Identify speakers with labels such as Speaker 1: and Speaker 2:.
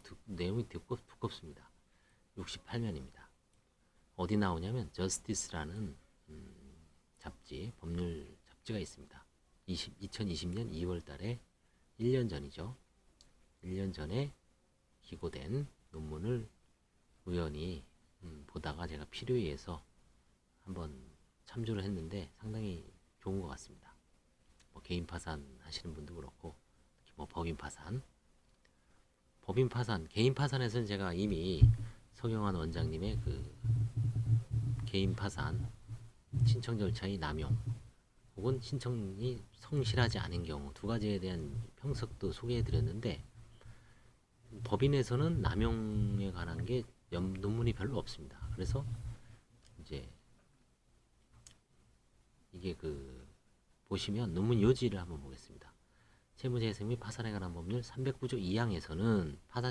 Speaker 1: 두- 내용이 두껍, 두껍 습니다. 68면입니다. 어디 나오냐면 저스티스라는 음, 잡지, 법률 잡지가 있습니다. 20, 2020년 2월 달에 1년 전이죠. 1년 전에 기고된 논문을 우연히 음, 보다가 제가 필요에 의해서 한번 참조를 했는데 상당히 좋은 것 같습니다. 뭐 개인 파산 하시는 분도 그렇고 특히 뭐 법인 파산 법인 파산, 개인 파산에서는 제가 이미 서경환 원장님의 그 개인 파산 신청 절차의 남용 혹은 신청이 성실하지 않은 경우 두 가지에 대한 평석도 소개해 드렸는데 법인에서는 남용에 관한 게 연- 논문이 별로 없습니다. 그래서 이제 이게 그 보시면 논문 요지를 한번 보겠습니다. 채무재생 및 파산에 관한 법률 309조 2항에서는 파산